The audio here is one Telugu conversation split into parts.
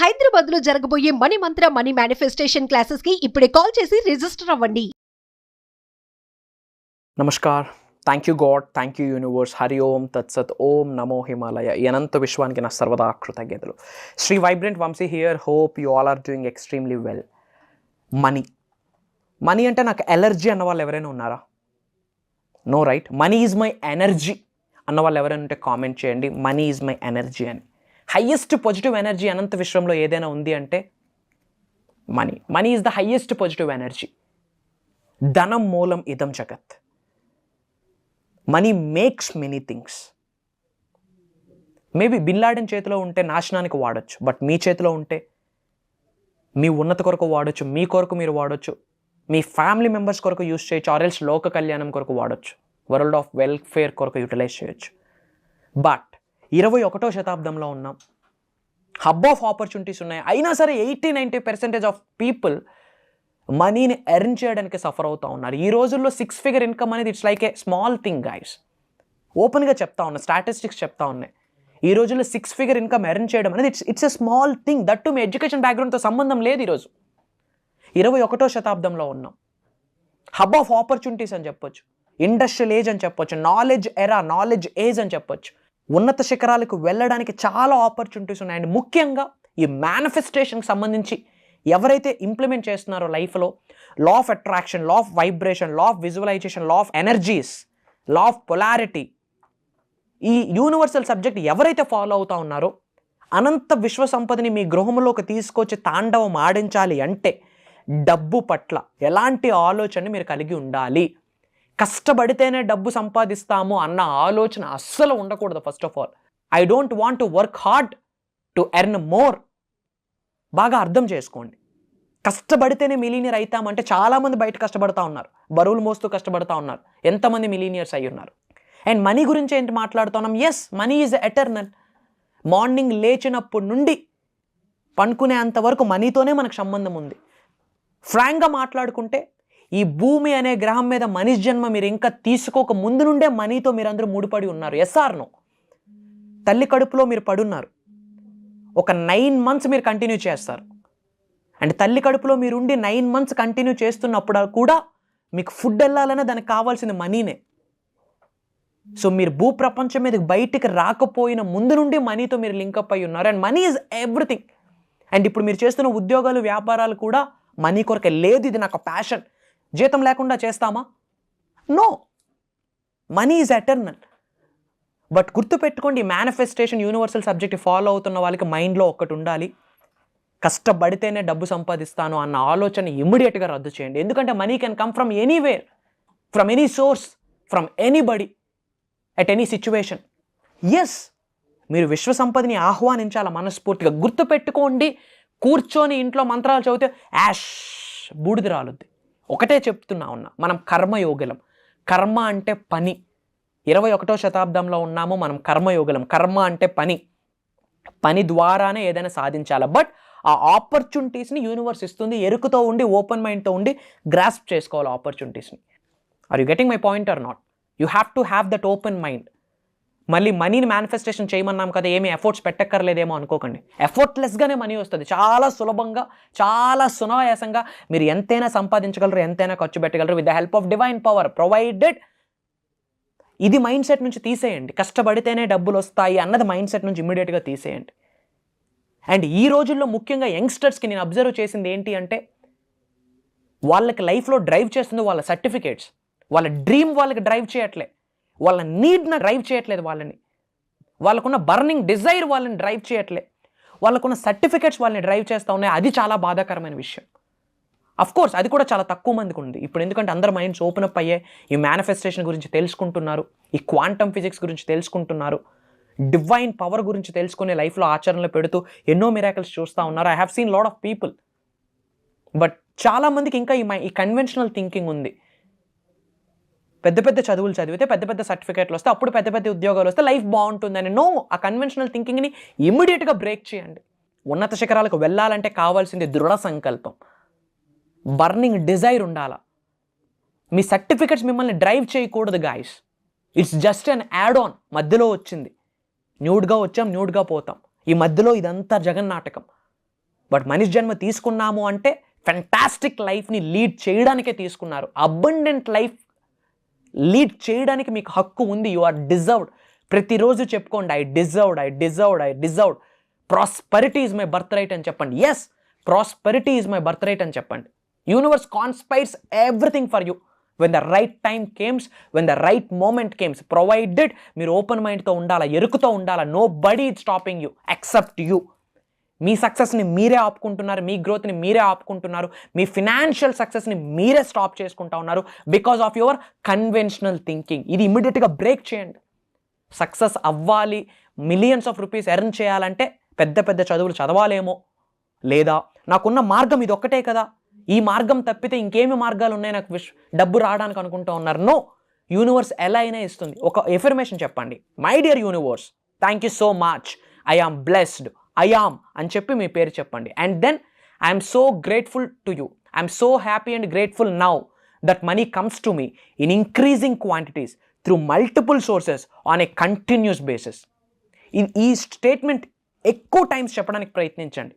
హైదరాబాద్లో జరగబోయే మనీ మంత్ర మనీ మేనిఫెస్టేషన్ క్లాసెస్కి ఇప్పుడే కాల్ చేసి రిజిస్టర్ అవ్వండి. Namaskar. Thank you god thank you universe Hari Om తత్సత్ ఓం నమో హిమాలయ ఈ అనంత విశ్వానికి నా సర్వదా కృతజ్ఞతలు. Sri vibrant Vamsi here hope you all are doing extremely well money money అంటే నాకు ఎలర్జీ అన్న వాళ్ళు ఎవరైనా ఉన్నారా? No right money is my energy అన్న వాళ్ళు ఎవరైనా ఉంటే కామెంట్ చేయండి. మనీ ఈజ్ మై ఎనర్జీ అని. హయ్యెస్ట్ పాజిటివ్ ఎనర్జీ అనంత విశ్వంలో ఏదైనా ఉంది అంటే money money is the highest positive energy ధనం మూలం ఇదం జగత్. Money makes many things maybe Bin Laden చేతిలో ఉంటే నాశనానికి వాడచ్చు బట్ మీ చేతిలో ఉంటే మీ ఉన్నత కొరకు వాడచ్చు మీ కొరకు మీరు వాడచ్చు మీ ఫ్యామిలీ మెంబర్స్ కొరకు యూస్ చేయొచ్చు ఆరెల్స్ లోక కళ్యాణం కొరకు వాడచ్చు వరల్డ్ ఆఫ్ వెల్ఫేర్ కొరకు యూటిలైజ్ చేయొచ్చు. బట్ ఇరవై ఒకటో శతాబ్దంలో ఉన్నాం. హబ్ ఆఫ్ ఆపర్చునిటీస్ ఉన్నాయి. అయినా సరే eighty ninety percentage of people మనీని ఎర్న్ చేయడానికి సఫర్ అవుతూ ఉన్నారు. ఈ రోజుల్లో సిక్స్ ఫిగర్ ఇన్కమ్ అనేది it's like a small thing guides ఓపెన్గా చెప్తా ఉన్నా స్టాటిస్టిక్స్ చెప్తా ఉన్నాయి ఈ రోజుల్లో సిక్స్ ఫిగర్ ఇన్కమ్ ఎర్న్ చేయడం అనేది it's it's a small thing that to me education బ్యాక్గ్రౌండ్తో సంబంధం లేదు ఈరోజు ఇరవై ఒకటో శతాబ్దంలో ఉన్నాం. హబ్ ఆఫ్ ఆపర్చునిటీస్ అని చెప్పొచ్చు. ఇండస్ట్రియల్ ఏజ్ అని చెప్పొచ్చు. నాలెడ్జ్ ఎరా నాలెడ్జ్ ఏజ్ అని చెప్పొచ్చు. ఉన్నత శిఖరాలకు వెళ్ళడానికి చాలా ఆపర్చునిటీస్ ఉన్నాయి అండ్ ముఖ్యంగా ఈ మేనిఫెస్టేషన్కి సంబంధించి ఎవరైతే ఇంప్లిమెంట్ చేస్తున్నారో లైఫ్లో law of attraction law of vibration law of visualisation law of energies law of polarity ఈ యూనివర్సల్ సబ్జెక్ట్ ఎవరైతే ఫాలో అవుతా ఉన్నారో అనంత విశ్వ సంపదని మీ గృహంలోకి తీసుకొచ్చి తాండవం ఆడించాలి అంటే డబ్బు పట్ల ఎలాంటి ఆలోచన మీరు కలిగి ఉండాలి. కష్టపడితేనే డబ్బు సంపాదిస్తాము అన్న ఆలోచన అస్సలు ఉండకూడదు first of all I don't want to work hard to earn more బాగా అర్థం చేసుకోండి. కష్టపడితేనే మిలీనియర్ అవుతామంటే చాలామంది బయట కష్టపడతా ఉన్నారు. బరువులు మోస్తూ కష్టపడతా ఉన్నారు. ఎంతమంది మిలీనియర్స్ అయి ఉన్నారు? అండ్ మనీ గురించి ఏంటి మాట్లాడుతున్నాం? Yes money is eternal morning లేచినప్పటి నుండి పనుకునేంత వరకు మనీతోనే మనకు సంబంధం ఉంది. ఫ్రాంక్గా మాట్లాడుకుంటే ఈ భూమి అనే గ్రహం మీద మనిషి జన్మ మీరు ఇంకా తీసుకోక ముందు నుండే మనీతో మీరందరూ ముడిపడి ఉన్నారు. ఎస్ఆర్ను తల్లి కడుపులో మీరు పడున్నారు. ఒక నైన్ మంత్స్ మీరు కంటిన్యూ చేస్తారు. అండ్ తల్లి కడుపులో మీరు ఉండి నైన్ మంత్స్ కంటిన్యూ చేస్తున్నప్పుడు కూడా మీకు ఫుడ్ వెళ్ళాలనే దానికి కావాల్సింది మనీనే. సో మీరు భూప్రపంచం మీద బయటికి రాకపోయిన ముందు నుండి మనీతో మీరు లింకప్ అయి ఉన్నారు. And money is everything and ఇప్పుడు మీరు చేస్తున్న ఉద్యోగాలు వ్యాపారాలు కూడా మనీ కొరకే లేదు. ఇది నాకు ప్యాషన్ జీతం లేకుండా చేస్తామా? No money is eternal but గుర్తుపెట్టుకోండి మేనిఫెస్టేషన్ యూనివర్సల్ సబ్జెక్ట్ ఫాలో అవుతున్న వాళ్ళకి మైండ్లో ఒక్కటి ఉండాలి. కష్టపడితేనే డబ్బు సంపాదిస్తాను అన్న ఆలోచన ఇమ్మీడియట్గా రద్దు చేయండి. ఎందుకంటే money can come from anywhere from any source from anybody at any situation yes మీరు విశ్వ సంపదని ఆహ్వానించాల మనస్ఫూర్తిగా. గుర్తుపెట్టుకోండి కూర్చొని ఇంట్లో మంత్రాలు చదివితే యాష్ బూడిద రాలుద్ది. ఒకటే చెప్తున్నా ఉన్నా మనం కర్మయోగులం. కర్మ అంటే పని. ఇరవై ఒకటో శతాబ్దంలో ఉన్నాము మనం కర్మయోగులం. కర్మ అంటే పని. పని ద్వారానే ఏదైనా సాధించాలి. బట్ ఆ ఆపర్చునిటీస్ని యూనివర్స్ ఇస్తుంది ఎరుకుతో ఉండి ఓపెన్ మైండ్తో ఉండి గ్రాస్ప్ చేసుకోవాలి ఆపర్చునిటీస్ని. Are you getting my point are not you have to have that open mind మళ్ళీ మనీని మేనిఫెస్టేషన్ చేయమన్నాం కదా ఏమీ ఎఫర్ట్స్ పెట్టక్కర్లేదేమో అనుకోకండి. ఎఫర్ట్లెస్గానే మనీ వస్తుంది. చాలా సులభంగా చాలా సునాయాసంగా మీరు ఎంతైనా సంపాదించగలరు ఎంతైనా ఖర్చు పెట్టగలరు. With the help of divine power provided ఇది మైండ్ సెట్ నుంచి తీసేయండి. కష్టపడితేనే డబ్బులు వస్తాయి అన్నది మైండ్ సెట్ నుంచి ఇమీడియట్గా తీసేయండి. అండ్ ఈ రోజుల్లో ముఖ్యంగా యంగ్స్టర్స్కి నేను అబ్జర్వ్ చేసింది ఏంటి అంటే వాళ్ళకి లైఫ్లో డ్రైవ్ చేస్తుంది వాళ్ళ సర్టిఫికేట్స్ వాళ్ళ డ్రీమ్ వాళ్ళకి డ్రైవ్ చేయట్లే. వాళ్ళ నీడ్న డ్రైవ్ చేయట్లేదు వాళ్ళని. వాళ్ళకున్న బర్నింగ్ డిజైర్ వాళ్ళని డ్రైవ్ చేయట్లే. వాళ్ళకున్న సర్టిఫికేట్స్ వాళ్ళని డ్రైవ్ చేస్తూ ఉన్నాయి. అది చాలా బాధాకరమైన విషయం. అఫ్ కోర్స్ అది కూడా చాలా తక్కువ మందికి ఉంది. ఇప్పుడు ఎందుకంటే అందరు మైండ్స్ ఓపెన్ అప్ అయ్యే ఈ మేనిఫెస్టేషన్ గురించి తెలుసుకుంటున్నారు. ఈ క్వాంటమ్ ఫిజిక్స్ గురించి తెలుసుకుంటున్నారు. డివైన్ పవర్ గురించి తెలుసుకునే లైఫ్లో ఆచరణలో పెడుతూ ఎన్నో మిరాకల్స్ చూస్తూ ఉన్నారు. I have seen lot of people but చాలామందికి ఇంకా ఈ మై ఈ కన్వెన్షనల్ థింకింగ్ ఉంది. పెద్ద పెద్ద చదువులు చదివితే పెద్ద పెద్ద సర్టిఫికేట్లు వస్తే అప్పుడు పెద్ద పెద్ద ఉద్యోగాలు వస్తే లైఫ్ బాగుంటుందని నో. ఆ కన్వెన్షనల్ థింకింగ్ని ఇమీడియట్గా బ్రేక్ చేయండి. ఉన్నత శిఖరాలకు వెళ్ళాలంటే కావాల్సింది దృఢ సంకల్పం. బర్నింగ్ డిజైర్ ఉండాలా? మీ సర్టిఫికెట్స్ మిమ్మల్ని డ్రైవ్ చేయకూడదు guys it's just an add on మధ్యలో వచ్చింది. న్యూడ్గా వచ్చాం న్యూడ్గా పోతాం. ఈ మధ్యలో ఇదంతా జగన్ నాటకం. బట్ మనిషి జన్మ తీసుకున్నాము అంటే ఫెంటాస్టిక్ లైఫ్ని లీడ్ చేయడానికే తీసుకున్నారు. అబండెంట్ లైఫ్ లీడ్ చేయడానికి మీకు హక్కు ఉంది. యు ఆర్ డిజర్వ్డ్ ప్రతిరోజు చెప్పుకోండి I deserved I deserved I deserved prosperity is my birthright అని చెప్పండి. Yes prosperity is my birthright అని చెప్పండి. Universe conspires everything for you when the right time comes when the right moment comes provided మీరు ఓపెన్ మైండ్తో ఉండాలా ఎరుకుతో ఉండాలా nobody stopping you accept you మీ సక్సెస్ని మీరే ఆపుకుంటున్నారు మీ గ్రోత్ని మీరే ఆపుకుంటున్నారు మీ ఫినాన్షియల్ సక్సెస్ని మీరే స్టాప్ చేసుకుంటా ఉన్నారు because of your conventional thinking ఇది ఇమీడియట్గా బ్రేక్ చేయండి. సక్సెస్ అవ్వాలి మిలియన్స్ ఆఫ్ రూపీస్ ఎర్న్ చేయాలంటే పెద్ద పెద్ద చదువులు చదవాలేమో లేదా నాకున్న మార్గం ఇది ఒక్కటే కదా. ఈ మార్గం తప్పితే ఇంకేమి మార్గాలు ఉన్నాయి నాకు విష్ డబ్బు రావడానికి అనుకుంటూ ఉన్నారు. నో యూనివర్స్ ఎలా అయినా ఇస్తుంది. ఒక ఎఫర్మేషన్ చెప్పండి. My dear universe thank you so much I am blessed I అని చెప్పి మీ పేరు చెప్పండి. And then I'm so grateful to you I'm so happy and grateful now that money comes to me in increasing quantities through multiple sources on a continuous basis ఈ స్టేట్మెంట్ ఎక్కువ టైమ్స్ చెప్పడానికి ప్రయత్నించండి.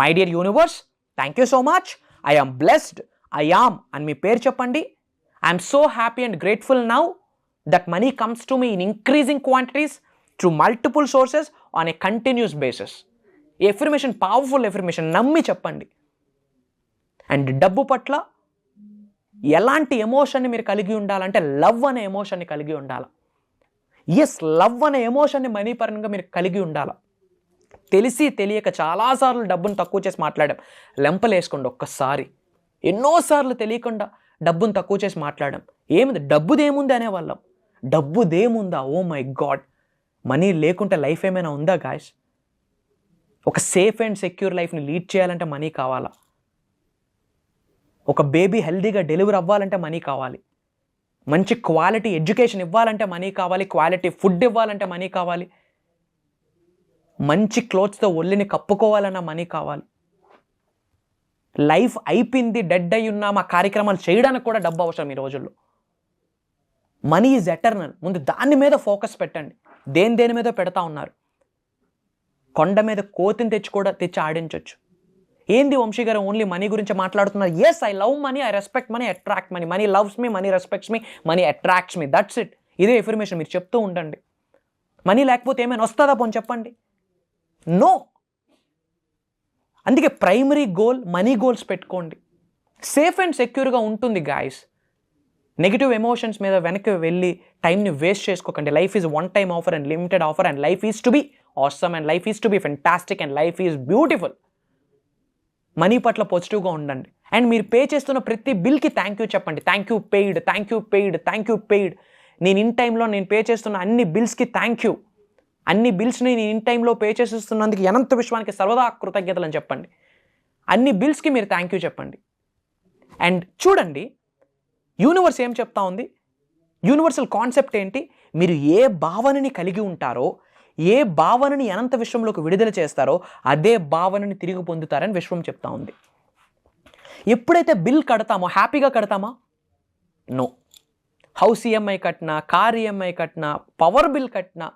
My dear universe thank you so much I am blessed I am అని మీ పేరు చెప్పండి. I'm so happy and grateful now that money comes to me in increasing quantities through multiple sources on a continuous basis affirmation powerful affirmation నమ్మి చెప్పండి. అండ్ డబ్బు పట్ల ఎలాంటి ఎమోషన్ని మీరు కలిగి ఉండాలంటే లవ్ అనే ఎమోషన్ని కలిగి ఉండాలి. ఎస్ లవ్ అనే ఎమోషన్ని మనీ పరంగా మీరు కలిగి ఉండాలి. తెలిసి తెలియక చాలాసార్లు డబ్బును తక్కువ చేసి మాట్లాడాం. లెంపలేసుకోండి ఒక్కసారి. ఎన్నోసార్లు తెలియకుండా డబ్బును తక్కువ చేసి మాట్లాడాం. ఏముంది? డబ్బుదేముంది అనేవాళ్ళం. డబ్బుదేముందా? ఓ మై గాడ్ మనీ లేకుంటే లైఫ్ ఏమైనా ఉందా గాయస్ ఒక సేఫ్ అండ్ సెక్యూర్ లైఫ్ని లీడ్ చేయాలంటే మనీ కావాలా? ఒక బేబీ హెల్దీగా డెలివరీ అవ్వాలంటే మనీ కావాలి. మంచి క్వాలిటీ ఎడ్యుకేషన్ ఇవ్వాలంటే మనీ కావాలి. క్వాలిటీ ఫుడ్ ఇవ్వాలంటే మనీ కావాలి. మంచి క్లోత్స్తో ఒళ్ళిని కప్పుకోవాలన్న మనీ కావాలి. లైఫ్ అయిపోయింది డెడ్ అయి ఉన్నాం ఆ కార్యక్రమాలు చేయడానికి కూడా డబ్బు అవసరం ఈ రోజుల్లో. మనీ ఈజ్ ఎటర్నల్ ముందు దాని మీద ఫోకస్ పెట్టండి. దేని దేని మీద పెడతా ఉన్నారు? కొండ మీద కోతిని తెచ్చి కూడా తెచ్చి ఆడించవచ్చు ఏంది వంశీ గారు ఓన్లీ మనీ గురించి మాట్లాడుతున్నారు? Yes I love money I respect money attract money money loves me money respects me money attracts me that's it ఇదే ఇన్ఫర్మేషన్ మీరు చెప్తూ ఉండండి. మనీ లేకపోతే ఏమైనా వస్తుందా? పోని చెప్పండి. నో అందుకే ప్రైమరీ గోల్ మనీ గోల్స్ పెట్టుకోండి. సేఫ్ అండ్ సెక్యూర్గా ఉంటుంది గాయస్ నెగిటివ్ ఎమోషన్స్ మీద వెనక్కి వెళ్ళి టైంని వేస్ట్ చేసుకోకండి. Life is one time offer and limited offer and life is to be awesome and life is to be fantastic and life is beautiful money పట్ల పాజిటివ్గా ఉండండి. అండ్ మీరు పే చేస్తున్న ప్రతి బిల్కి థ్యాంక్ యూ చెప్పండి. Thank you paid thank you paid thank you paid నేను ఇన్ టైంలో నేను పే చేస్తున్న అన్ని బిల్స్కి థ్యాంక్ యూ అన్ని బిల్స్ని నేను ఇన్ టైంలో పే చేసేస్తున్నందుకు అనంత విశ్వానికి సర్వదా కృతజ్ఞతలు అని చెప్పండి. అన్ని బిల్స్కి మీరు థ్యాంక్ యూ చెప్పండి. అండ్ చూడండి యూనివర్స్ ఏం చెప్తా ఉంది? యూనివర్సల్ కాన్సెప్ట్ ఏంటి? మీరు ఏ భావనని కలిగి ఉంటారో ఏ భావనని అనంత విశ్వంలోకి విడుదల చేస్తారో అదే భావనని తిరిగి పొందుతారని విశ్వం చెప్తా ఉంది. ఎప్పుడైతే బిల్ కడతామో హ్యాపీగా కడతామా? నో. హౌస్ ఈఎంఐ కట్టినా కార్ ఈఎంఐ కట్టినా పవర్ బిల్ కట్టినా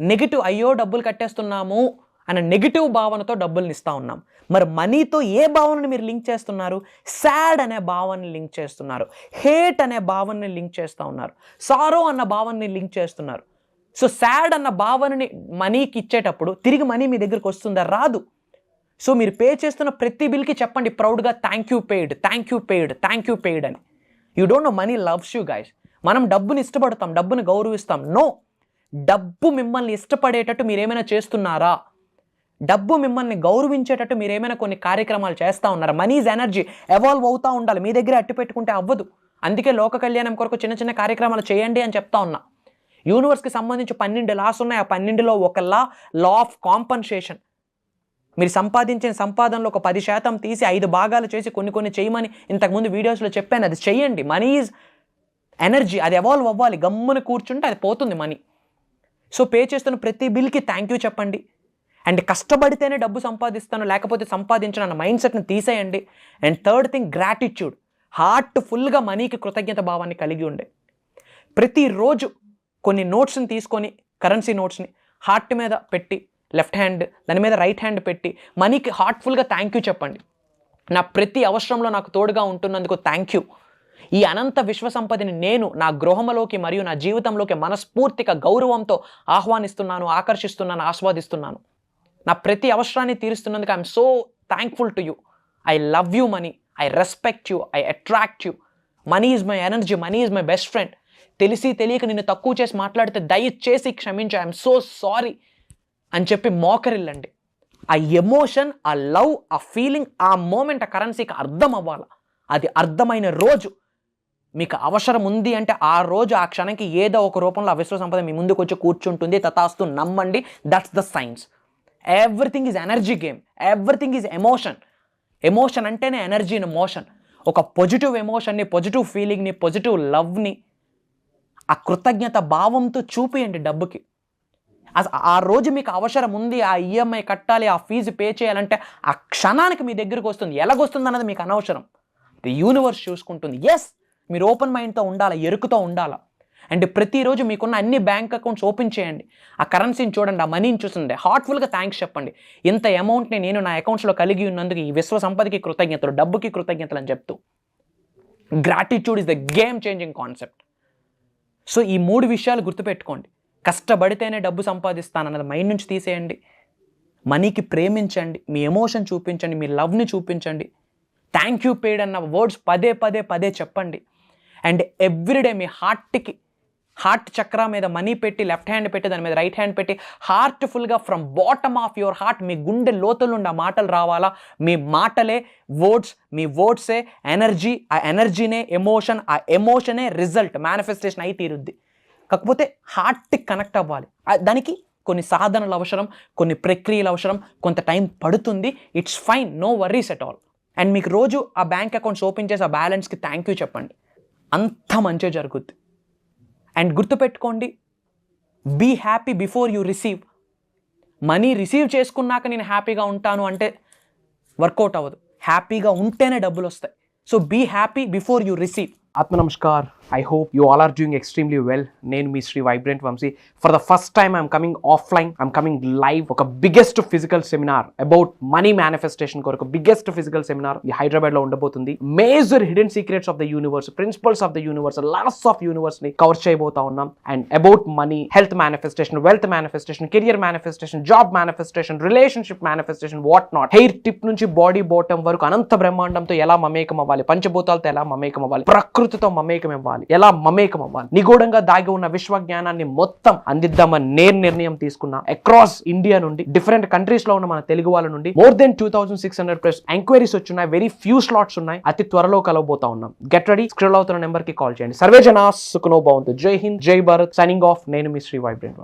నెగిటివ్ అయ్యో డబ్బులు కట్టేస్తున్నాము అనే నెగిటివ్ భావనతో డబ్బుల్ని ఇస్తూ ఉన్నాం. మరి మనీతో ఏ భావనని మీరు లింక్ చేస్తున్నారు? సాడ్ అనే భావనని లింక్ చేస్తున్నారు. హేట్ అనే భావనని లింక్ చేస్తూ ఉన్నారు. సారో అన్న భావనని లింక్ చేస్తున్నారు. సో సాడ్ అన్న భావనని మనీకి ఇచ్చేటప్పుడు తిరిగి మనీ మీ దగ్గరికి వస్తుందా? రాదు. సో మీరు పే చేస్తున్న ప్రతి బిల్కి చెప్పండి ప్రౌడ్గా thank you paid thank you paid thank you paid అని. You don't know money loves you guys మనం డబ్బుని ఇష్టపడతాం డబ్బుని గౌరవిస్తాం. నో డబ్బు మిమ్మల్ని ఇష్టపడేటట్టు మీరేమైనా చేస్తున్నారా? డబ్బు మిమ్మల్ని గౌరవించేటట్టు మీరు ఏమైనా కొన్ని కార్యక్రమాలు చేస్తూ ఉన్నారా? మనీస్ ఎనర్జీ ఎవాల్వ్ అవుతూ ఉండాలి. మీ దగ్గర అట్టు పెట్టుకుంటే అవ్వదు. అందుకే లోక కళ్యాణం కొరకు చిన్న చిన్న కార్యక్రమాలు చేయండి అని చెప్తా ఉన్నా. యూనివర్స్కి సంబంధించి పన్నెండు లాస్ ఉన్నాయి. ఆ పన్నెండులో ఒక లా లా ఆఫ్ కాంపన్సేషన్ మీరు సంపాదించిన సంపాదనలో ఒక పది శాతం తీసి ఐదు భాగాలు చేసి కొన్ని కొన్ని చేయమని ఇంతకుముందు వీడియోస్లో చెప్పాను. అది చేయండి. మనీ ఈజ్ ఎనర్జీ అది ఎవాల్వ్ అవ్వాలి. గమ్మున కూర్చుంటే అది పోతుంది మనీ సో పే చేస్తున్న ప్రతి బిల్కి థ్యాంక్ యూ చెప్పండి. అండ్ కష్టపడితేనే డబ్బు సంపాదిస్తాను లేకపోతే సంపాదించను అన్న మైండ్ సెట్ని తీసేయండి. And third thing gratitude heart ఫుల్గా మనీకి కృతజ్ఞత భావాన్ని కలిగి ఉండే. ప్రతిరోజు కొన్ని నోట్స్ని తీసుకొని కరెన్సీ నోట్స్ని హార్ట్ మీద పెట్టి లెఫ్ట్ హ్యాండ్ దాని మీద రైట్ హ్యాండ్ పెట్టి మనీకి హార్ట్ఫుల్గా థ్యాంక్ యూ చెప్పండి. నా ప్రతి అవసరంలో నాకు తోడుగా ఉంటున్నందుకు థ్యాంక్ యూ ఈ అనంత విశ్వసంపదని నేను నా గృహంలోకి మరియు నా జీవితంలోకి మనస్ఫూర్తిగా గౌరవంతో ఆహ్వానిస్తున్నాను ఆకర్షిస్తున్నాను ఆస్వాదిస్తున్నాను. నా ప్రతి అవసరాన్ని తీరుస్తున్నందుకు I'm so thankful to you I love you money I respect you I attract you money is my energy money is my best friend తెలిసి తెలియక నిన్ను తక్కువ చేసి మాట్లాడితే దయచేసి క్షమించు. ఐఎమ్ సో సారీ అని చెప్పి మోకరిల్లండి. ఆ ఎమోషన్ ఆ లవ్ ఆ ఫీలింగ్ ఆ మూమెంట్ ఆ కరెన్సీకి అర్థం అవ్వాలి. అది అర్థమైన రోజు. మీకు అవసరం ఉంది అంటే ఆ రోజు ఆ క్షణంకి ఏదో ఒక రూపంలో ఆ విశ్వ సంపద మీ ముందుకు వచ్చి కూర్చుంటుంది. తతాస్తు నమ్మండి. That's the science everything is energy game everything is emotion emotion అంటేనే ఎనర్జీ ఇన్ మోషన్ ఒక పాజిటివ్ ఎమోషన్ని పాజిటివ్ ఫీలింగ్ని పాజిటివ్ లవ్ని ఆ కృతజ్ఞత భావంతో చూపియండి డబ్బుకి. అస- ఆ రోజు మీకు అవసరం ఉంది ఆ ఈఎంఐ కట్టాలి ఆ ఫీజు పే చేయాలంటే ఆ క్షణానికి మీ దగ్గరికి వస్తుంది. ఎలాగొస్తుంది అన్నది మీకు అనవసరం. ది యూనివర్స్ చూసుకుంటుంది. ఎస్ మీరు ఓపెన్ మైండ్తో ఉండాలి ఎరుకుతో ఉండాలా. అండ్ ప్రతిరోజు మీకున్న అన్ని బ్యాంక్ అకౌంట్స్ ఓపెన్ చేయండి. ఆ కరెన్సీని చూడండి ఆ మనీని చూసండి హార్ట్ఫుల్గా థ్యాంక్స్ చెప్పండి. ఇంత అమౌంట్ని నేను నా అకౌంట్స్లో కలిగి ఉన్నందుకు ఈ విశ్వ సంపదకి కృతజ్ఞతలు డబ్బుకి కృతజ్ఞతలు అని చెప్తూ. Gratitude is the game changing concept. So ఈ మూడు విషయాలు గుర్తుపెట్టుకోండి. కష్టపడితేనే డబ్బు సంపాదిస్తానన్నది మైండ్ నుంచి తీసేయండి. మనీకి ప్రేమించండి మీ ఎమోషన్ చూపించండి మీ లవ్ని చూపించండి. థ్యాంక్ యూ పేడ్ అన్న వర్డ్స్ పదే పదే పదే చెప్పండి. అండ్ ఎవ్రీడే మీ హార్ట్కి హార్ట్ చక్ర మీద మనీ పెట్టి లెఫ్ట్ హ్యాండ్ పెట్టి దాని మీద రైట్ హ్యాండ్ పెట్టి హార్ట్ఫుల్గా from bottom of your heart మీ గుండె లోతుల నుండి ఆ మాటలు రావాలా? మీ మాటలే వర్డ్స్ మీ వర్డ్సే ఎనర్జీ ఆ ఎనర్జీనే ఎమోషన్ ఆ ఎమోషనే రిజల్ట్ మేనిఫెస్టేషన్ అయి తీరుద్ది. కాకపోతే హార్ట్కి కనెక్ట్ అవ్వాలి. దానికి కొన్ని సాధనలు అవసరం కొన్ని ప్రక్రియలు అవసరం కొంత టైం పడుతుంది it's fine no worries at all. And మీకు రోజు ఆ బ్యాంక్ అకౌంట్స్ ఓపెన్ చేసి ఆ బ్యాలెన్స్కి థ్యాంక్ యూ చెప్పండి. అంత మంచిగా జరుగుద్ది. అండ్ గుర్తుపెట్టుకోండి be happy before you receive money receive చేసుకున్నాక నేను హ్యాపీగా ఉంటాను అంటే వర్కౌట్ అవ్వదు. హ్యాపీగా ఉంటేనే డబ్బులు వస్తాయి. So be happy before you receive ఆత్మ namaskar. I hope you all are doing extremely well నేను మీ Shri Vibrant Vamshi for the first time I'm coming offline I'm coming live ఒక biggest physical seminar about money manifestation కొరకు బిగ్గెస్ట్ ఫిజికల్ సెమినార్ ఈ హైదరాబాద్లో ఉండబోతుంది. Major hidden secrets of the universe principles of the universe laws of యూనివర్స్ని cover చేయబోతా ఉన్నాం. And about money health manifestation wealth manifestation career manifestation job manifestation relationship manifestation what not hair tip నుంచి బాడీ బాటమ్ వరకు అనంత బ్రహ్మాండంతో ఎలా మమేకం అవ్వాలి? పంచభూతాలతో ఎలా మమేకం అవ్వాలి? ప్రకృతితో మమేకం అవ్వాలి. ఎలా మమేకం అవ్వాలి? నిగూఢంగా దాగి ఉన్న విశ్వ జ్ఞానాన్ని మొత్తం అందిద్దామని నేను నిర్ణయం తీసుకున్నా అక్రాస్ ఇండియా నుండి డిఫరెంట్ కంట్రీస్లో ఉన్న మన తెలుగు వాళ్ళ నుండి more than two thousand six hundred plus enquiries వచ్చున్నాయి very few slots ఉన్నాయి. అతి త్వరలో కలవబోతా ఉన్నాం. గెట్ రెడీ స్క్రోల్ అవుతున్న నెంబర్కి కాల్ చేయండి. సర్వే జనా సుఖనో బాగుంది జై హింద్ జై భారత్. సైనింగ్ ఆఫ్ నేను మీ శ్రీ వైబ్రెంట్